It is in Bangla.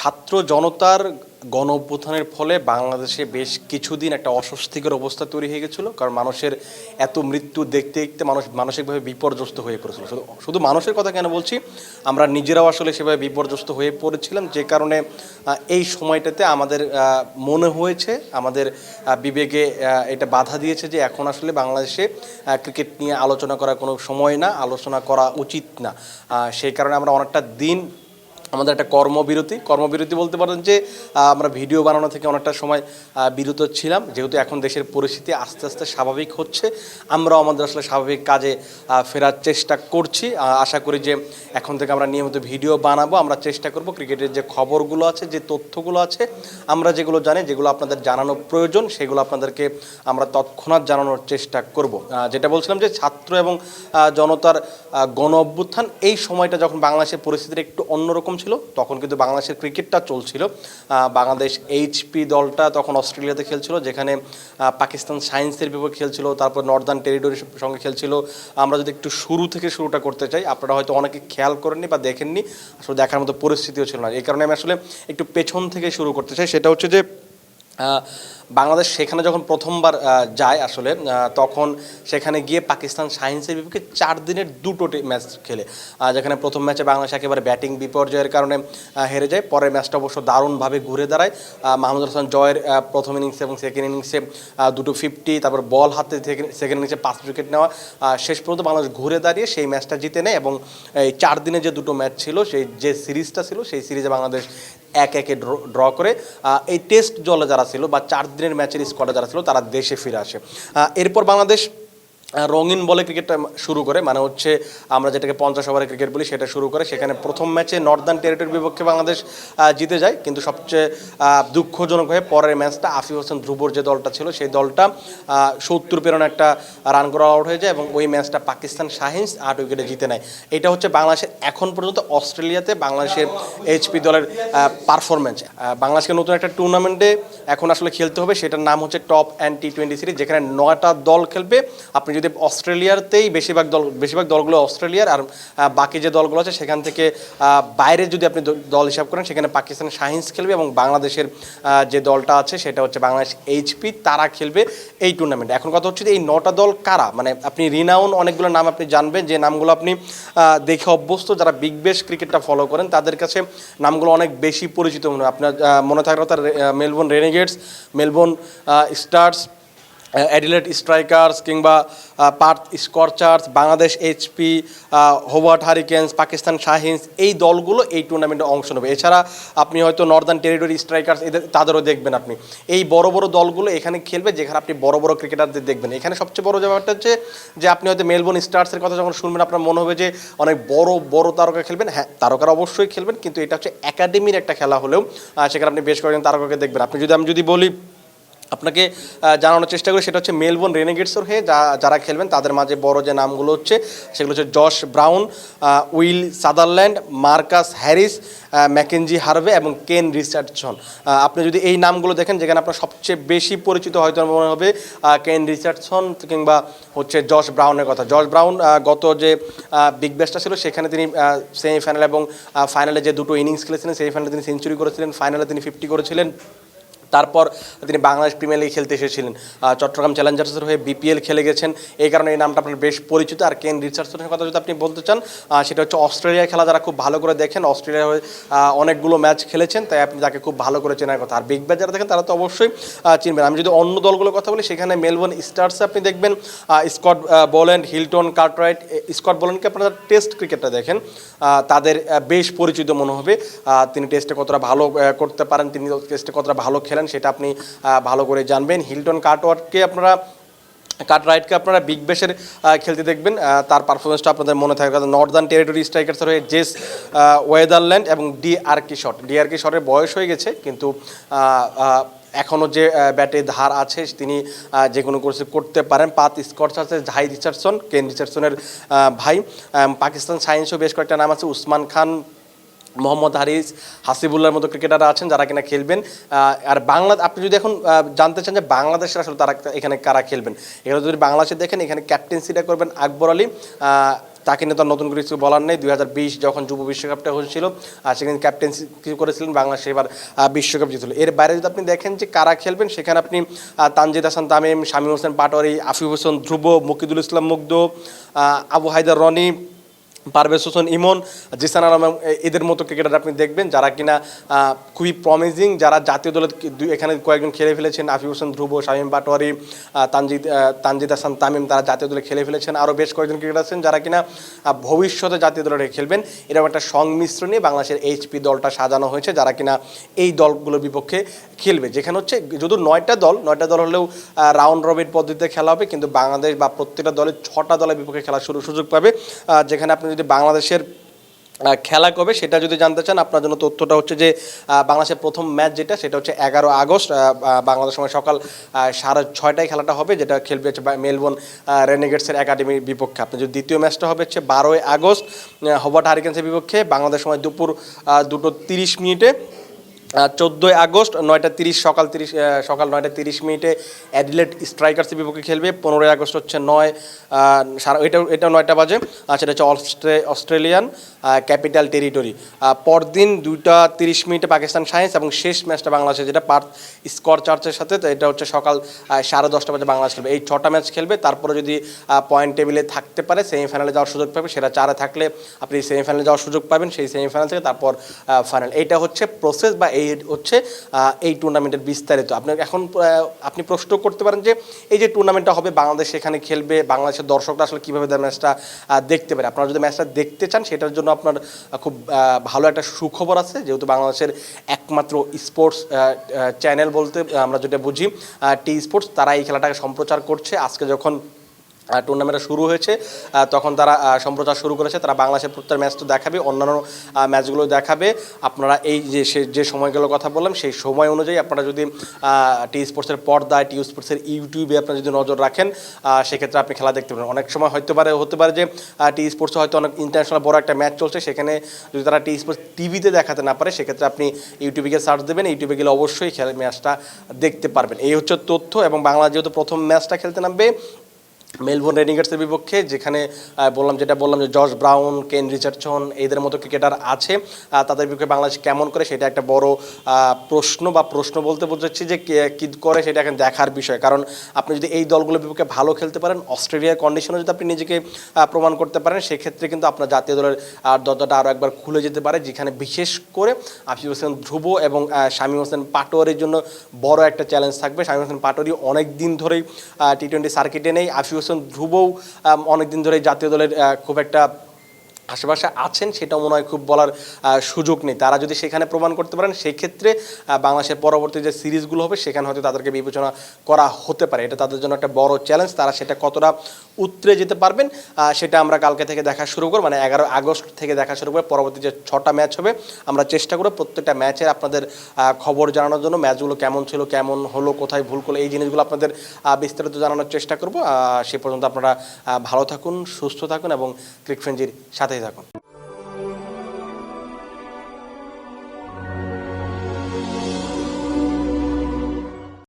ছাত্র জনতার গণ অভ্যুত্থানের ফলে বাংলাদেশে বেশ কিছুদিন একটা অস্বস্তিকর অবস্থা তৈরি হয়ে গেছিল, কারণ মানুষের এত মৃত্যু দেখতে দেখতে মানুষ মানসিকভাবে বিপর্যস্ত হয়ে পড়েছিল। শুধু শুধু মানুষের কথা কেন বলছি, আমরা নিজেরাও আসলে সেভাবে বিপর্যস্ত হয়ে পড়েছিলাম, যে কারণে এই সময়টাতে আমাদের মনে হয়েছে, আমাদের বিবেকে এটা বাধা দিয়েছে যে এখন আসলে বাংলাদেশে ক্রিকেট নিয়ে আলোচনা করার কোনো সময় না, আলোচনা করা উচিত না। সেই কারণে আমরা অনেকটা দিন আমাদের একটা কর্মবিরতি। কর্মবিরতি বলতে পারেন যে আমরা ভিডিও বানানো থেকে অনেকটা সময় বিরত ছিলাম। যেহেতু এখন দেশের পরিস্থিতি আস্তে আস্তে স্বাভাবিক হচ্ছে, আমরাও আমাদের আসলে স্বাভাবিক কাজে ফেরার চেষ্টা করছি। আশা করি যে এখন থেকে আমরা নিয়মিত ভিডিও বানাবো, আমরা চেষ্টা করব ক্রিকেটের যে খবরগুলো আছে, যে তথ্যগুলো আছে, আমরা যেগুলো জানি, যেগুলো আপনাদের জানানো প্রয়োজন, সেগুলো আপনাদেরকে আমরা তৎক্ষণাৎ জানানোর চেষ্টা করব। যেটা বলছিলাম যে, ছাত্র এবং জনতার গণ অভ্যুত্থান এই সময়টা যখন বাংলাদেশের পরিস্থিতিটা একটু অন্যরকম ছিল, তখন কিন্তু বাংলাদেশের ক্রিকেটটা চলছিল। বাংলাদেশ এইচপি দলটা তখন অস্ট্রেলিয়াতে খেলছিল, যেখানে পাকিস্তান সায়েন্সের বিপক্ষে খেলছিল, তারপর নর্দার্ন টেরিটরির সঙ্গে খেলছিল। আমরা যদি একটু শুরু থেকে শুরুটা করতে চাই, আপনারা হয়তো অনেকে খেয়াল করেননি বা দেখেননি, আসলে দেখার মতো পরিস্থিতিও ছিল না। এই কারণে আমি আসলে একটু পেছন থেকে শুরু করতে চাই, সেটা হচ্ছে যে বাংলাদেশ সেখানে যখন প্রথমবার যায় আসলে তখন সেখানে গিয়ে পাকিস্তান সায়েন্সের বিপক্ষে চার দিনের দুটো ম্যাচ খেলে। যেখানে প্রথম ম্যাচে বাংলাদেশ একেবারে ব্যাটিং বিপর্যয়ের কারণে হেরে যায়। পরের ম্যাচটা অবশ্য দারুণভাবে ঘুরে দাঁড়ায়। মাহমুদুল হাসান জয়ের প্রথম ইনিংসে এবং সেকেন্ড ইনিংসে দুটো ফিফটি তারপর বল হাতে সেকেন্ড ইনিংসে পাঁচ উইকেট নেওয়া। শেষ পর্যন্ত বাংলাদেশ ঘুরে দাঁড়িয়ে সেই ম্যাচটা জিতে নেয় এবং এই চার দিনে যে দুটো ম্যাচ ছিল, সেই যে সিরিজটা ছিল, সেই সিরিজে বাংলাদেশ এক একে ড্র করে এই টেস্ট জলে যারা ছিল বা চার দিনের ম্যাচের স্কোয়াডে যারা ছিল, তারা দেশে ফিরে আসে। এরপর বাংলাদেশ রঙিন বলে ক্রিকেটটা শুরু করে মানে হচ্ছে আমরা যেটাকে পঞ্চাশ ওভারের ক্রিকেট বলি সেটা শুরু করে। সেখানে প্রথম ম্যাচে নর্দার্ন টেরিটরির বিপক্ষে বাংলাদেশ জিতে যায়। কিন্তু সবচেয়ে দুঃখজনক হয়ে পরের ম্যাচটা আফিফ হোসেন ধ্রুবর যে দলটা ছিল, সেই দলটা সত্তর পেরোন একটা রান করা আউট হয়ে যায় এবং ওই ম্যাচটা পাকিস্তান শাহিন্স আট উইকেটে জিতে নেয়। এটা হচ্ছে বাংলাদেশের এখন পর্যন্ত অস্ট্রেলিয়াতে বাংলাদেশের এইচপি দলের পারফরমেন্স বাংলাদেশকে নতুন একটা টুর্নামেন্টে এখন আসলে খেলতে হবে। সেটার নাম হচ্ছে Top End T twenty series যেখানে নয়টা দল খেলবে। আপনি যদি অস্ট্রেলিয়াতেই বেশিরভাগ দল, বেশিরভাগ দলগুলো অস্ট্রেলিয়ার আর বাকি যে দলগুলো আছে, সেখান থেকে বাইরে যদি আপনি দল হিসাব করেন, সেখানে পাকিস্তানের শাহিন্স খেলবে এবং বাংলাদেশের যে দলটা আছে, সেটা হচ্ছে বাংলাদেশ এইচপি, তারা খেলবে এই টুর্নামেন্টে এখন কথা হচ্ছে যে এই নটা দল কারা? মানে আপনি রিনাউন অনেকগুলো নাম আপনি জানবেন, যে নামগুলো আপনি দেখে অভ্যস্ত, যারা বিগ বেশ ক্রিকেটটা ফলো করেন, তাদের কাছে নামগুলো অনেক বেশি পরিচিত মনে হয়। আপনার মনে থাকার কথা Melbourne Renegades Melbourne Stars Adelaide Strikers কিংবা Perth Scorchers Bangladesh HP Hobart Hurricanes Pakistan Shaheens এই দলগুলো এই টুর্নামেন্টে অংশ নেবে। এছাড়া আপনি হয়তো নর্দার্ন টেরিটরি স্ট্রাইকার্স এদের তাদেরও দেখবেন আপনি। এই বড় বড় দলগুলো এখানে খেলবে যেখানে আপনি বড় বড় ক্রিকেটারদের দেখবেন। এখানে সবচেয়ে বড় ব্যাপারটা হচ্ছে যে আপনি হয়তো মেলবোর্ন স্টার্সের কথা যখন শুনবেন, আপনার মনে হবে যে অনেক বড় বড় তারকা খেলবেন। হ্যাঁ তারকারা অবশ্যই খেলবেন, কিন্তু এটা হচ্ছে একাডেমির একটা খেলা হলেও সেখানে আপনি বেশ কয়েকজন তারকাকে দেখবেন। আপনি যদি আমি যদি বলি আপনাকে জানানোর চেষ্টা করি, সেটা হচ্ছে মেলবোর্ন রেনেগেটসের হয়ে যা, যারা খেলবেন, তাদের মাঝে বড় যে নামগুলো হচ্ছে, সেগুলো হচ্ছে Josh Brown Will Sutherland Marcus Harris McKenzie Harvey এবং কেন রিচার্ডসন আপনি যদি এই নামগুলো দেখেন, যেখানে আপনার সবচেয়ে বেশি পরিচিত হয়তো মনে হবে কেন রিচার্ডসন কিংবা হচ্ছে জশ ব্রাউনের কথা। জশ ব্রাউন গত যে বিগ ব্যাশটা ছিল, সেখানে তিনি সেমিফাইনাল এবং ফাইনালে যে দুটো ইনিংস খেলেছিলেন সেমিফাইনালে তিনি সেঞ্চুরি করেছিলেন ফাইনালে তিনি ফিফটি করেছিলেন। তারপর তিনি বাংলাদেশ প্রিমিয়ার লিগ খেলতে এসেছিলেন। চট্টগ্রাম চ্যালেঞ্জার্সের হয়ে বিপিএল খেলে গেছেন। এই কারণে এই নামটা আপনার বেশ পরিচিত। আর কেন রিচার্ডসনের কথা যদি আপনি বলতে চান সেটা হচ্ছে অস্ট্রেলিয়া খেলা যারা খুব ভালো করে দেখেন অস্ট্রেলিয়ার হয়ে অনেকগুলো ম্যাচ খেলেছেন, তাই আপনি তাকে খুব ভালো করে চেনার কথা। আর বিগ ব্যাচ যারা দেখেন, তারা তো অবশ্যই চিনবেন। আমি যদি অন্য দলগুলোর কথা বলি, সেখানে মেলবোর্ন স্টার্সে আপনি দেখবেন Scott Boland Hilton Cartwright Scott বোল্যান্ডকে আপনারা টেস্ট ক্রিকেটটা দেখেন তাদের বেশ পরিচিত মনে হবে। তিনি টেস্টে কতটা ভালো করতে পারেন, তিনি টেস্টে কতটা ভালো খেলেন। সেটা আপনি ভালো করে জানবেন। হিলটন কার্টওয়ার্ডকে আপনারা কাট রাইটকে আপনারা বিগ বেশের খেলতে দেখবেন। তার পারফরমেন্সটা আপনাদের মনে থাকবে। নর্দার্ন টেরিটরি স্ট্রাইকার্সের হয়ে জেস ওয়েদারল্যান্ড এবং ডি আর কি শট। ডি আর কি শটের বয়স হয়ে গেছে, কিন্তু এখনও যে ব্যাটে ধার আছে, তিনি যে কোনো কোর্সে করতে পারেন। পাত স্কটস আছে জাহি রিচার্ডসন, কেন রিচার্ডসনের ভাই। পাকিস্তান সায়েন্সও বেশ কয়েকটা নাম আছে। উসমান খান মোহাম্মদ হারিস হাসিবুল্লাহর মতো ক্রিকেটাররা আছেন যারা কিনা খেলবেন। আর বাংলা আপনি যদি এখন জানতে চান যে বাংলাদেশের আসলে তারা এখানে কারা খেলবেন, এখানে যদি বাংলাদেশে দেখেন, এখানে ক্যাপ্টেন্সিটা করবেন আকবর আলী। তাকে নিয়ে তো নতুন করে কিছু বলার নেই। দু হাজার বিশ যখন যুব বিশ্বকাপটা হয়েছিল আর সেখানে ক্যাপ্টেন্সি কিছু করেছিলেন, বাংলাদেশ এবার বিশ্বকাপ জিতল এর বাইরে যদি আপনি দেখেন যে কারা খেলবেন, সেখানে আপনি তানজিদ হাসান, তামিম, শামীম হোসেন পাটোয়ারি, আফিফ হোসেন, ধ্রুব, মকিদুল ইসলাম মুগ্ধ আবু হায়দার রনি পারভেজ হোসেন ইমন, জিসান আলম এদের মতো ক্রিকেটার আপনি দেখবেন যারা কিনা খুবই প্রমিজিং যারা জাতীয় দলে এখানে কয়েকজন খেলে ফেলেছেন, আফিফ হোসেন, ধ্রুব, শামীম পাটোয়ারি তানজিদ তানজিদ হাসান তামিম, তারা জাতীয় দলে খেলে ফেলেছেন। আরও বেশ কয়েকজন ক্রিকেটার আছেন যারা কিনা ভবিষ্যতে জাতীয় দলে খেলবেন। এরকম একটা সংমিশ্রণে বাংলাদেশের এইচপি দলটা সাজানো হয়েছে, যারা কিনা এই দলগুলোর বিপক্ষে খেলবে। যেখানে হচ্ছে যদি নয়টা দল নয়টা দল হলেও রাউন্ড রবিন পদ্ধতিতে খেলা হবে, কিন্তু বাংলাদেশ বা প্রত্যেকটা দলের ছটা দলের বিপক্ষে খেলার শুরু সুযোগ পাবে। যেখানে আপনি যদি বাংলাদেশের খেলা কবে সেটা যদি জানতে চান, আপনার জন্য তথ্যটা হচ্ছে যে বাংলাদেশের প্রথম ম্যাচ যেটা, সেটা হচ্ছে এগারো আগস্ট বাংলাদেশ সময় সকাল সাড়ে ছয়টায় খেলাটা হবে, যেটা খেলবে হচ্ছে মেলবোর্ন রেনেগেটসের একাডেমির বিপক্ষে। আপনি যদি দ্বিতীয় ম্যাচটা হবে হচ্ছে বারোই আগস্ট হবার্ট হারিকেন্সের বিপক্ষে, বাংলাদেশ সময় দুপুর দুটো তিরিশ মিনিটে চোদ্দোই আগস্ট নয়টা তিরিশ, সকাল তিরিশ সকাল নয়টা তিরিশ মিনিটে অ্যাডিলেট স্ট্রাইকার্সের বিপক্ষে খেলবে। পনেরোই আগস্ট হচ্ছে নয় সারা, এটা এটা নয়টা বাজে, আর সেটা হচ্ছে অস্ট্রে, অস্ট্রেলিয়ান ক্যাপিটাল টেরিটরি। পরদিন দুইটা তিরিশ মিনিটে পাকিস্তান সায়েন্স এবং শেষ ম্যাচটা বাংলাদেশে যেটা পার্থ স্কর চার্চের সাথে, তো এটা হচ্ছে সকাল সাড়ে দশটা বাজে বাংলাদেশ খেলবে। এই ছটা ম্যাচ খেলবে, তারপরে যদি পয়েন্ট টেবিলে থাকতে পারে সেমিফাইনালে যাওয়ার সুযোগ পাবে, সেটা চারে থাকলে আপনি সেমিফাইনালে যাওয়ার সুযোগ পাবেন, সেই সেমিফাইনাল থেকে তারপর ফাইনাল এইটা হচ্ছে প্রসেস বা এই হচ্ছে এই টুর্নামেন্টের বিস্তারিত। আপনার এখন আপনি প্রশ্ন করতে পারেন যে, এই যে টুর্নামেন্টটা হবে, বাংলাদেশ এখানে খেলবে, বাংলাদেশের দর্শকরা আসলে কীভাবে ম্যাচটা দেখতে পারে? আপনারা যদি ম্যাচটা দেখতে চান, সেটার জন্য আপনার খুব ভালো একটা সুখবর আছে। যেহেতু বাংলাদেশের একমাত্র স্পোর্টস চ্যানেল বলতে আমরা যেটা বুঝি টি স্পোর্টস তারা এই খেলাটাকে সম্প্রচার করছে। আজকে যখন টুর্নামেন্টটা শুরু হয়েছে তখন তারা সম্প্রচার শুরু করেছে, তারা বাংলাদেশের প্রত্যেক ম্যাচ তো দেখাবে, অন্যান্য ম্যাচগুলো দেখাবে। আপনারা এই যে, সে, যে সময়গুলোর কথা বললাম, সেই সময় অনুযায়ী আপনারা যদি টি স্পোর্টসের পর্দায় টি স্পোর্টসের ইউটিউবে আপনারা যদি নজর রাখেন সেক্ষেত্রে আপনি খেলা দেখতে পারেন। অনেক সময় হতে পারে হতে পারে যে টি স্পোর্টসে হয়তো অনেক ইন্টারন্যাশনাল বড় একটা ম্যাচ চলছে, সেখানে যদি তারা টি স্পোর্টস টিভিতে দেখাতে না পারে, সেক্ষেত্রে আপনি ইউটিউবে গিয়ে সার্চ দেবেন ইউটিউবে গেলে অবশ্যই খেলা ম্যাচটা দেখতে পারবেন। এই হচ্ছে তথ্য এবং বাংলা যেহেতু প্রথম ম্যাচটা খেলতে নামবে মেলবোর্ন রেনিগার্সের বিপক্ষে, যেখানে বললাম যেটা বললাম যে জর্জ ব্রাউন, কেন রিচার্ডসন, এদের মতো ক্রিকেটার আছে। তাদের বিপক্ষে বাংলাদেশ কেমন করে, সেটা একটা বড় প্রশ্ন বা প্রশ্ন বলতে বোঝাচ্ছি যে কে- করে, সেটা এখন দেখার বিষয়। কারণ আপনি যদি এই দলগুলোর বিপক্ষে ভালো খেলতে পারেন, অস্ট্রেলিয়ার কন্ডিশনে যদি আপনি নিজেকে প্রমাণ করতে পারেন, সেক্ষেত্রে কিন্তু আপনার জাতীয় দলের দরজাটা আরও একবার খুলে যেতে পারে, যেখানে বিশেষ করে আফিফ হোসেন ধ্রুব এবং শামীম হোসেন পাটোয়ারির জন্য বড় একটা চ্যালেঞ্জ থাকবে। শামীম হোসেন পাটোয়ারি অনেক দিন ধরেই টি টোয়েন্টি সার্কিটে নেই। আফিফ হোসেন ধ্রুবও অনেকদিন ধরে জাতীয় দলের খুব একটা আশেপাশে আছেন সেটা মনে হয় খুব বলার সুযোগ নেই। তারা যদি সেখানে প্রমাণ করতে পারেন সেই ক্ষেত্রে বাংলাদেশের পরবর্তী যে সিরিজগুলো হবে, সেখানে হয়তো তাদেরকে বিবেচনা করা হতে পারে। এটা তাদের জন্য একটা বড় চ্যালেঞ্জ তারা সেটা কতটা উতরে যেতে পারবেন সেটা আমরা কালকে থেকে দেখা শুরু করব। মানে এগারো আগস্ট থেকে দেখা শুরু করে পরবর্তী যে ছটা ম্যাচ হবে, আমরা চেষ্টা করব প্রত্যেকটা ম্যাচের আপনাদের খবর জানানোর জন্য ম্যাচগুলো কেমন ছিল, কেমন হলো, কোথায় ভুল করল, এই জিনিসগুলো আপনাদের বিস্তারিত জানানোর চেষ্টা করব। সে পর্যন্ত আপনারা ভালো থাকুন, সুস্থ থাকুন এবং ক্রিক ফ্রেঞ্জির vida con